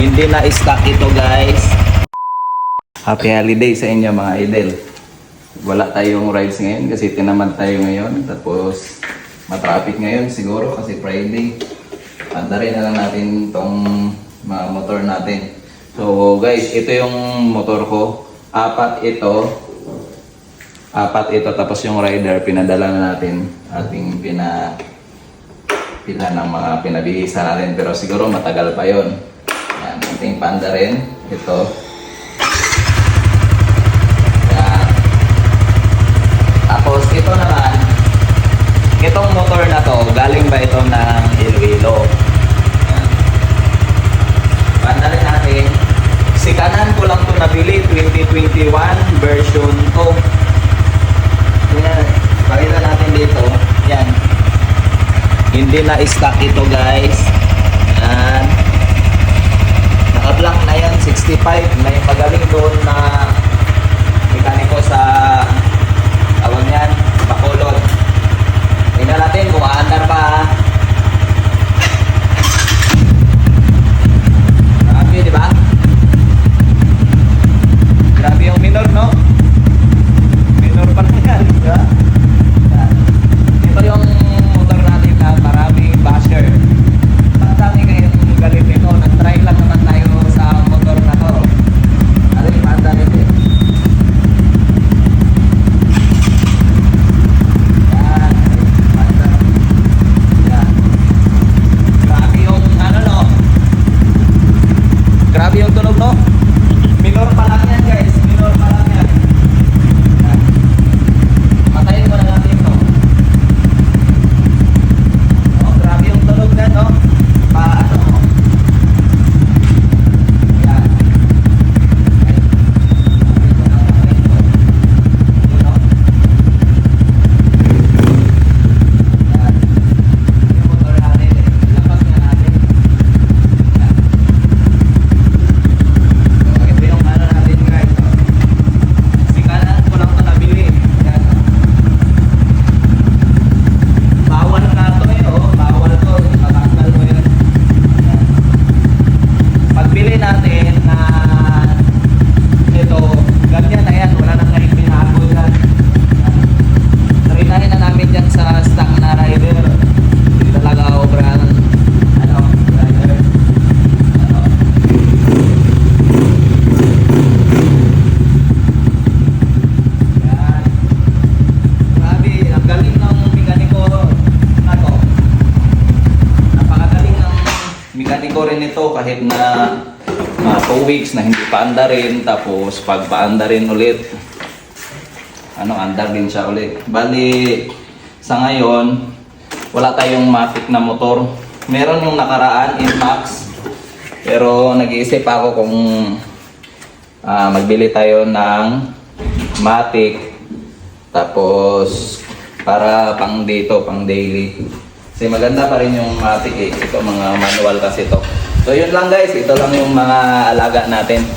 Hindi na stock ito guys. Happy holiday sa inyo mga idol. Wala tayong rides ngayon kasi tinamad tayo ngayon. Tapos matraffic ngayon siguro kasi Friday. Andarin na lang natin tong mga motor natin. So guys, ito yung motor ko. Apat ito. Apat ito tapos yung rider pinadala na natin. Ating pina pila ng mga pinabihisa natin pero siguro matagal pa yon. Yan, ating panda rin. Ito. Yan. Tapos ito naman, itong motor na to, galing ba ito ng Iloilo? Yan. Panda rin natin. Si kanan ko lang to nabili, 2021 version 2. Yan. Pakita natin dito. Yan. Hindi na stock ito guys. Yan. Naka-black na yan, 65. May magaling doon na mekaniko sa tawag yan, Bacolod. Tingnan natin kung aandar pa ha. Grabe, di ba? Grabe yung minor, no? Minor pa lang yan, di ba? Yan. Ito yung motor natin na maraming basher. Ang dami kayong galit nito. Nag-try lang naman tayo sa motor na to. Ano yung panda nito eh. Yan. Panda. Yan. Grabe yung ano no. Grabe yung tunog no. Minor pa lang yan guys. Minor pa lang yan. Yan. Patayin mo na natin to. Oh, grabe yung tunog na, no? Pa, ano? Yan. Ay. Ito na natin to. Yun, no? Yan. Yung motor natin, eh. Lapas na natin. Yan. So, ito yung ano natin, guys. no? Kasi kanan ko lang ito nabili. Yan. Bawal na to eh, oh. Bawal to. Tatanggal mo yun. Ayan. Pagbili natin na ito, ganyan na yan. Wala nang ngayon binago yan. Trinahin na namin dyan sa stock na rider. Hindi talaga obrang ano, rider. Ano. Yan. Grabe, ang galing ng mekaniko na to. Napakagaling ng mekaniko rin ito kahit na mga 2 weeks na hindi pa andarin tapos pag paanda rin ulit ano andar din siya ulit. Bali sa ngayon wala tayong matic na motor. Meron yung nakaraan Inmax pero nag-iisip ako kung ah, magbili tayo ng Matic tapos, para pang dito, pang daily. Kasi maganda pa rin yung matic eh. Ito mga manual kasi to. So yun lang guys, ito lang yung mga alaga natin.